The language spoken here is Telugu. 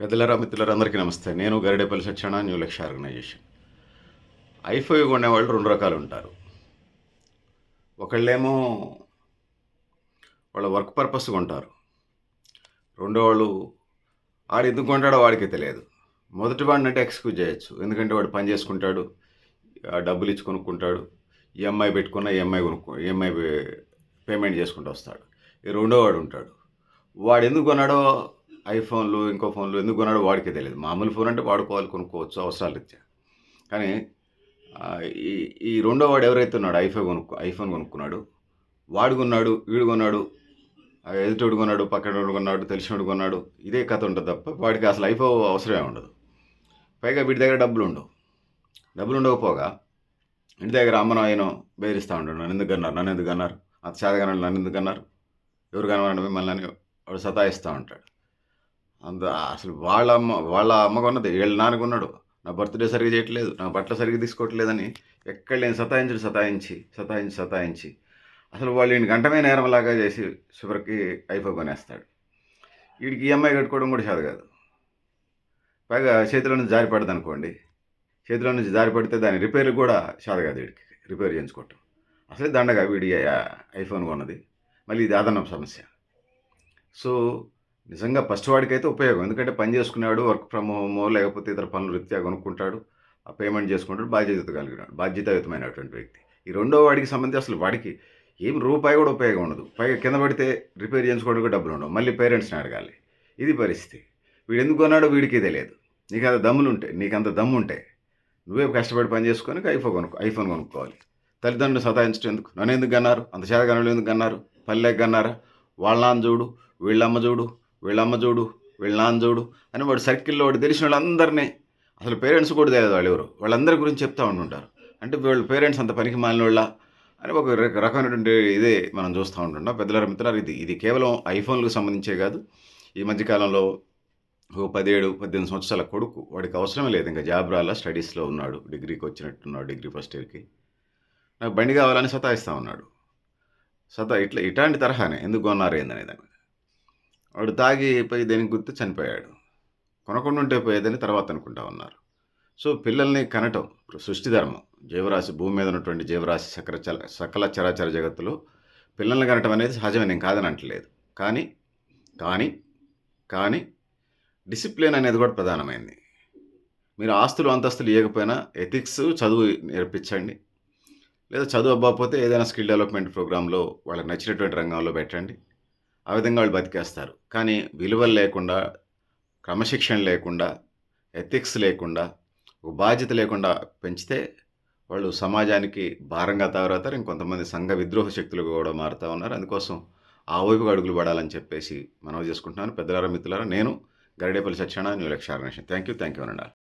పెద్దలరా మిత్రులరా అందరికీ నమస్తే. నేను Garidepalli Satyana new Laksha organisation. I five కొనేవాళ్ళు రెండు రకాలు ఉంటారు. ఒకళ్ళేమో వాళ్ళ వర్క్ పర్పస్ కొంటారు. రెండో వాళ్ళు ఆడు ఎందుకు కొంటాడో వాడికి తెలియదు. మొదటి వాడిని అంటే ఎక్స్క్యూజ్ చేయొచ్చు. ఎందుకంటే వాడు పని చేసుకుంటాడు ఆ డబ్బులు ఇచ్చి కొనుక్కుంటాడు ఈఎంఐ పెట్టుకున్న ఈఎంఐ కొనుక్కు ఈఎంఐ పేమెంట్ చేసుకుంటూ వస్తాడు. ఈ రెండో వాడు ఉంటాడు. వాడు ఎందుకు కొన్నాడో ఐఫోన్లు ఇంకో ఫోన్లు ఎందుకు కొన్నాడో వాడికే తెలియదు. మామూలు ఫోన్ అంటే వాడుకోవాలి కొనుక్కోవచ్చు అవసరాలు ఇచ్చా. కానీ ఈ ఈ రెండో వాడు ఎవరైతే ఉన్నాడు ఐఫోన్ కొనుక్కో ఐఫోన్ కొనుక్కున్నాడు వాడు కొన్నాడు వీడు కొన్నాడు ఎదుటోడు కొన్నాడు పక్కనోడు కొన్నాడు తెలిసినోడు కొన్నాడు ఇదే కథ ఉంటుంది తప్ప వాడికి అసలు ఐఫో అవసరమే ఉండదు. పైగా వీడి దగ్గర డబ్బులు ఉండవు. డబ్బులు ఉండకపోగా ఇంటి దగ్గర అమ్మనో ఆయనో బెదిరిస్తూ ఉంటాడు నన్ను ఎందుకు అన్నారు నన్ను ఎందుకు అన్నారు అంత చేతగానే నన్ను ఎందుకు అన్నారు ఎవరు కనబడండి మిమ్మల్ని వాడు సతాయిస్తూ ఉంటాడు. అంత అసలు వాళ్ళ అమ్మ వాళ్ళ అమ్మ కొన్నది. వీళ్ళ నాన్నకున్నాడు నా బర్త్డే సరిగ్గా చేయట్లేదు. నా బట్టలు సరిగ్గా తీసుకోవట్లేదని ఎక్కడ లేని సతాయించడు సతాయించి సతాయించి సతాయించి. అసలు వాళ్ళు ఈయన గంటమే నేరంలాగా చేసి చివరికి అయిపో కొనేస్తాడు. వీడికి ఈఎంఐ కట్టుకోవడం కూడా చేత కాదు. పైగా చేతిలో నుంచి జారి పడదు అనుకోండి. చేతిలో నుంచి జారి పడితే దాని రిపేర్ కూడా చేత కాదు వీడికి. రిపేర్ చేయించుకోవటం. అసలే దండగా వీడి ఐఫోన్ కొన్నది. మళ్ళీ ఇది అదనపు సమస్య. సో నిజంగా ఫస్ట్ వాడికైతే ఉపయోగం. ఎందుకంటే పని చేసుకునేవాడు వర్క్ ఫ్రమ్ హోమో లేకపోతే ఇతర పనులు రీత్యా కొనుక్కుంటాడు ఆ పేమెంట్ చేసుకుంటాడు బాధ్యత కలిగినాడు బాధ్యతాయుతమైనటువంటి వ్యక్తి. ఈ రెండో వాడికి సంబంధించి అసలు వాడికి ఏం రూపాయి కూడా ఉపయోగం ఉండదు. పైగా కింద పడితే రిపేర్ చేయించుకోవడానికి డబ్బులు ఉండవు. మళ్ళీ పేరెంట్స్ని అడగాలి. ఇది పరిస్థితి. వీడు ఎందుకు కొన్నాడో వీడికి తెలియదు నీకు అంత దమ్ములు ఉంటాయి నీకు అంత దమ్ము ఉంటే నువ్వే కష్టపడి పని చేసుకొని ఐఫోన్ కొనుక్కో ఐఫోన్ కొనుక్కోవాలి. తల్లిదండ్రులు సతాయించడం ఎందుకు? నన్ను ఎందుకు అన్నారు? అంత చేతగానులు ఎందుకు అన్నారు? పల్లెకి అన్నారా? వాళ్ళ నాన్న చూడు వీళ్ళమ్మ చూడు వీళ్ళమ్మ చూడు వీళ్ళ నాన్న చూడు అని వాడు సర్కిల్లో వాడు తెలిసిన వాళ్ళందరినీ అసలు పేరెంట్స్ కూడా తెలియదు వాళ్ళు ఎవరు. వాళ్ళందరి గురించి చెప్తూ ఉంటుంటారు. అంటే వీళ్ళ పేరెంట్స్ అంత పనికి మాలిన వాళ్ళ అని ఒక రక- రకమైనటువంటి ఇదే మనం చూస్తూ ఉంటుంటాం. పెద్దల మిత్రులారు ఇది ఇది కేవలం ఐఫోన్లకు సంబంధించే కాదు. ఈ మధ్యకాలంలో ఓ పదిహేడు పద్దెనిమిది సంవత్సరాల కొడుకు వాడికి అవసరమే లేదు. ఇంకా జాబ్ రాలా స్టడీస్లో ఉన్నాడు. డిగ్రీకి వచ్చినట్టున్నాడు డిగ్రీ ఫస్ట్ ఇయర్కి నాకు బండి కావాలని సతాయిస్తూ ఉన్నాడు. సతా ఇట్లా ఇట్లాంటి తరహానే ఎందుకు కొన్నారు ఏందనే దాని వాడు తాగిపోయి దేనికి గుర్తు చనిపోయాడు. కొనకుండా ఉంటే పోయేదని తర్వాత అనుకుంటా ఉన్నారు. సో పిల్లల్ని కనటం ఇప్పుడు సృష్టి ధర్మం జీవరాశి భూమి మీద ఉన్నటువంటి జీవరాశి సకల సకల చరాచర జగత్తులో పిల్లల్ని కనటం అనేది సహజమే నేను కాదని అంటలేదు. కానీ కానీ కానీ డిసిప్లిన్ అనేది కూడా ప్రధానమైంది. మీరు ఆస్తులు అంతస్తులు ఇవ్వకపోయినా ఎథిక్స్ చదువు నేర్పించండి. లేదా చదువు అవ్వకపోతే ఏదైనా స్కిల్ డెవలప్మెంట్ ప్రోగ్రాంలో వాళ్ళకి నచ్చినటువంటి రంగంలో పెట్టండి. ఆ విధంగా వాళ్ళు బతికేస్తారు. కానీ విలువలు లేకుండా క్రమశిక్షణ లేకుండా ఎథిక్స్ లేకుండా ఒక బాధ్యత లేకుండా పెంచితే వాళ్ళు సమాజానికి భారంగా తయారవుతారు. ఇంకొంతమంది సంఘ విద్రోహ శక్తులు కూడా మారుతూ ఉన్నారు. అందుకోసం ఆ వైపుగా అడుగులు పడాలని చెప్పేసి మనవి చేసుకుంటున్నాను. పెద్దలారా మిత్రులారా నేను Garidepalli Satyanarayana new Lakshya thank you thank you అనండి